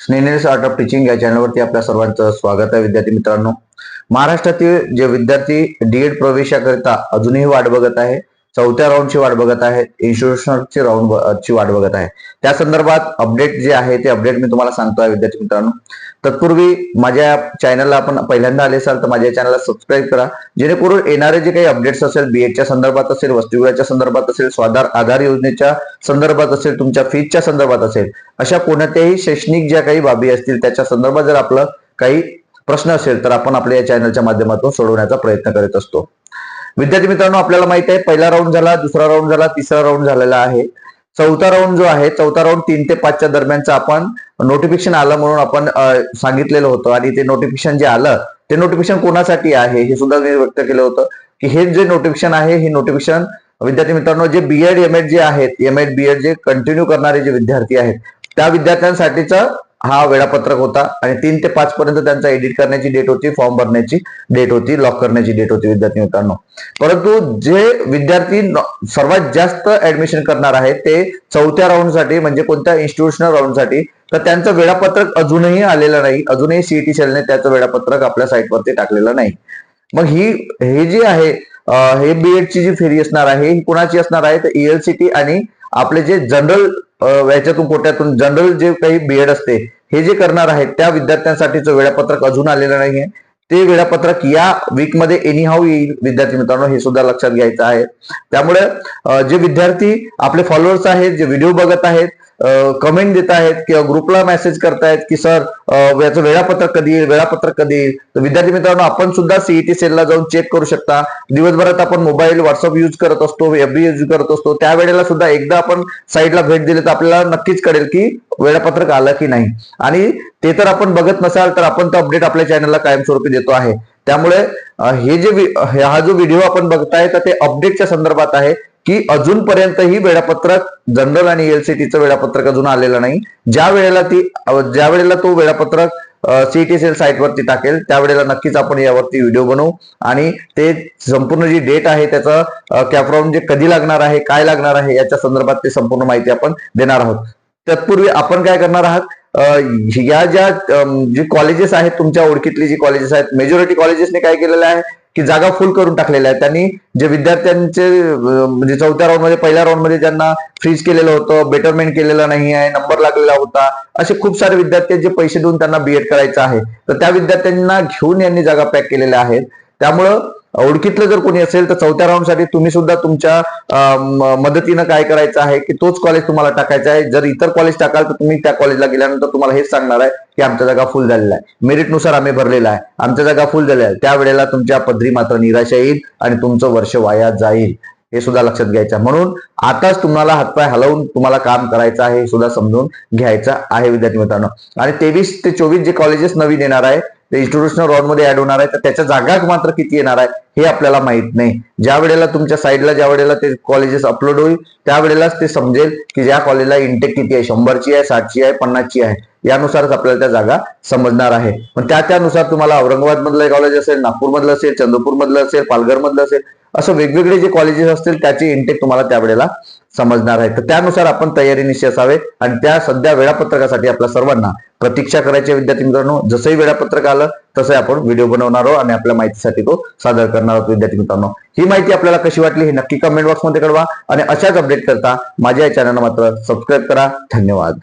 स्नेनेस art of teaching या चॅनलवरती आपल्या सर्वांचं स्वागत आहे. विद्यार्थी मित्रांनो महाराष्ट्रातील जे विद्यार्थी डीएड प्रवेशाकरिता अजूनही वाट बघत आहे चौथ्या राऊंडची वाट बघत आहेत इन्स्टिट्यूशनची राऊंड ची वाट बघत आहे. त्या संदर्भात अपडेट जे आहे ते अपडेट मी तुम्हाला सांगतो आहे विद्यार्थी मित्रांनो. तत्पूर्वी माझ्या चॅनलला आपण पहिल्यांदा आले असाल तर माझ्या चॅनलला सबस्क्राईब करा. जेणेकरून येणारे जे काही अपडेट्स असेल बीएडच्या संदर्भात असेल वस्तुगृहाच्या संदर्भात असेल स्वाधार आधार योजनेच्या संदर्भात असेल तुमच्या फीजच्या संदर्भात असेल अशा कोणत्याही शैक्षणिक ज्या काही बाबी असतील त्याच्या संदर्भात जर आपलं काही प्रश्न असेल तर आपण आपल्या या चॅनलच्या माध्यमातून सोडवण्याचा प्रयत्न करीत असतो. विद्यार्थी मित्रांनो आपल्याला माहीत आहे पहिला राऊंड झाला दुसरा राऊंड झाला तिसरा राऊंड झालेला आहे. चौथा राऊंड जो आहे चौथा राऊंड तीन ते पाचच्या दरम्यानचा आपण नोटिफिकेशन आलं म्हणून आपण सांगितलेलं होतं. आणि ते नोटिफिकेशन जे आलं ते नोटिफिकेशन कोणासाठी आहे हे सुद्धा मी व्यक्त केलं होतं. की हे जे नोटिफिकेशन आहे हे नोटिफिकेशन विद्यार्थी मित्रांनो जे बीएड एम एड जे आहेत एम एड बीएड जे कंटिन्यू करणारे जे विद्यार्थी आहेत त्या विद्यार्थ्यांसाठीचं हा वेळापत्रक होता आणि तीन ते पाच पर्यंत त्यांचा एडिट करण्याची डेट होती फॉर्म भरण्याची डेट होती लॉक करण्याची डेट होती विद्यार्थी मित्रांनो. परंतु जे विद्यार्थी सर्वात जास्त ऍडमिशन करणार आहेत ते चौथ्या राऊंडसाठी म्हणजे कोणत्या इन्स्टिट्यूशनल राऊंडसाठी तर त्यांचं वेळापत्रक अजूनही आलेलं नाही. अजूनही सीईटी सेलने त्याचं वेळापत्रक आपल्या साईटवरती टाकलेलं नाही. मग ही हे जे आहे हे बीएड ची जी फेरी असणार आहे ही कुणाची असणार आहे? तर ईएलसीटी आणि आपले जे जनरल याच्यातून कोट्यातून जनरल जे काही बीएड असते हे जे करणार आहेत त्या विद्यार्थ्यांसाठीचं वेळापत्रक अजून आलेलं नाहीये. ते वेळापत्रक या वीकमध्ये एनी हाऊ येईल विद्यार्थी मित्रांनो हे सुद्धा लक्षात घ्यायचं आहे. त्यामुळे जे विद्यार्थी आपले फॉलोअर्स आहेत जे व्हिडिओ बघत आहेत कमेंट देत आहेत किंवा ग्रुपला मेसेज करतायत की सर याचं वेळापत्रक कधी येईल? वेळापत्रक कधी येईल? तर विद्यार्थी मित्रांनो आपण सुद्धा सीईटी सेलला जाऊन चेक करू शकता. दिवसभरात आपण मोबाईल व्हॉट्सअप यूज करत असतो एफबी यूज करत असतो. त्यावेळेला सुद्धा एकदा आपण साईटला भेट दिली तर आपल्याला नक्कीच कळेल की वेळापत्रक आलं की नाही. आणि ते तर आपण बघत नसाल तर आपण तो अपडेट आपल्या चॅनलला कायमस्वरूपी देतो आहे. त्यामुळे हे जे हा जो व्हिडिओ आपण बघताय तर ते अपडेटच्या संदर्भात आहे. की अजूनपर्यंतही वेळापत्रक जनरल आणि एलसीटीचं वेळापत्रक अजून आलेलं नाही. ज्या वेळेला ती ज्या वेळेला तो वेळापत्रक सीईटी सेल साईटवरती टाकेल त्यावेळेला नक्कीच आपण यावरती व्हिडिओ बनवू. आणि ते संपूर्ण जी डेट आहे त्याचं कॅपराऊंड जे कधी लागणार आहे काय लागणार आहे याच्या संदर्भात ते संपूर्ण माहिती आपण देणार आहोत. तत्पूर्वी आपण काय करणार आहात या ज्या जी कॉलेजेस आहेत तुमच्या ओळखीतली जी कॉलेजेस आहेत मेजॉरिटी कॉलेजेसने काय केलेलं आहे की जागा फुल करून टाकलेल्या आहेत. त्यांनी जे विद्यार्थ्यांचे म्हणजे चौथ्या राऊंडमध्ये पहिल्या राऊंडमध्ये ज्यांना फ्रीज केलेलं होतं बेटरमेंट केलेलं नाही आहे नंबर लागलेला होता असे खूप सारे विद्यार्थी जे पैसे देऊन त्यांना बीएड करायचं आहे. तर त्या विद्यार्थ्यांना घेऊन यांनी जागा पॅक केलेल्या आहेत. त्यामुळं ओळखीतलं जर कोणी असेल तर चौथ्या राऊंडसाठी तुम्ही सुद्धा तुमच्या मदतीनं काय करायचं आहे की तोच कॉलेज तुम्हाला टाकायचा आहे. जर इतर कॉलेज टाकाल तर तुम्ही त्या कॉलेजला गेल्यानंतर तुम्हाला हेच सांगणार आहे की आमच्या जागा फुल झालेला आहे. मेरिटनुसार आम्ही भरलेला आहे. आमच्या जागा फुल झालेल्या आहे. त्यावेळेला तुमच्या पदरी मात्र निराशा येईल आणि तुमचं वर्ष वाया जाईल. हे सुद्धा लक्षात घ्यायचं म्हणून आताच तुम्हाला हातपाय हलवून तुम्हाला काम करायचं आहे हे सुद्धा समजून घ्यायचं आहे विद्यार्थी मित्रांनो. आणि तेवीस ते चोवीस जे कॉलेजेस नवीन येणार आहे ते इन्स्टिट्यूशनल राऊंडमध्ये ऍड होणार आहे. तर त्याच्या जागा मात्र किती येणार आहे? हे आपल्याला माहीत नाही. ज्या वेळेला तुमच्या साईडला ज्या वेळेला ते कॉलेजेस अपलोड होईल त्यावेळेलाच ते समजेल की ज्या कॉलेजला इंटेक किती आहे शंभरची आहे साठची आहे पन्नासची आहे. यानुसारच आपल्याला त्या जागा समजणार आहे. पण त्या त्यानुसार तुम्हाला औरंगाबाद मधलं कॉलेज असेल नागपूर मधलं असेल चंद्रपूर मधलं असेल पालघर मधलं असेल असं वेगवेगळे जे कॉलेजेस असतील त्याचे इंटेक तुम्हाला त्यावेळेला समजणार आहे. तर त्यानुसार आपण तयारी निश्चित असावे. आणि त्या सध्या वेळापत्रकासाठी आपल्या सर्वांना प्रतीक्षा करायची विद्यार्थी मित्रांनो जसंही वेळापत्रक आलं तसं आपण व्हिडिओ बनवणार आहोत आणि आपल्या माहितीसाठी तो सादर करणार आहोत. विद्यार्थी मित्रांनो ही माहिती आपल्याला कशी वाटली हे नक्की कमेंट बॉक्समध्ये कळवा आणि अशाच अपडेट करता माझ्या या चॅनलला मात्र सबस्क्राईब करा. धन्यवाद.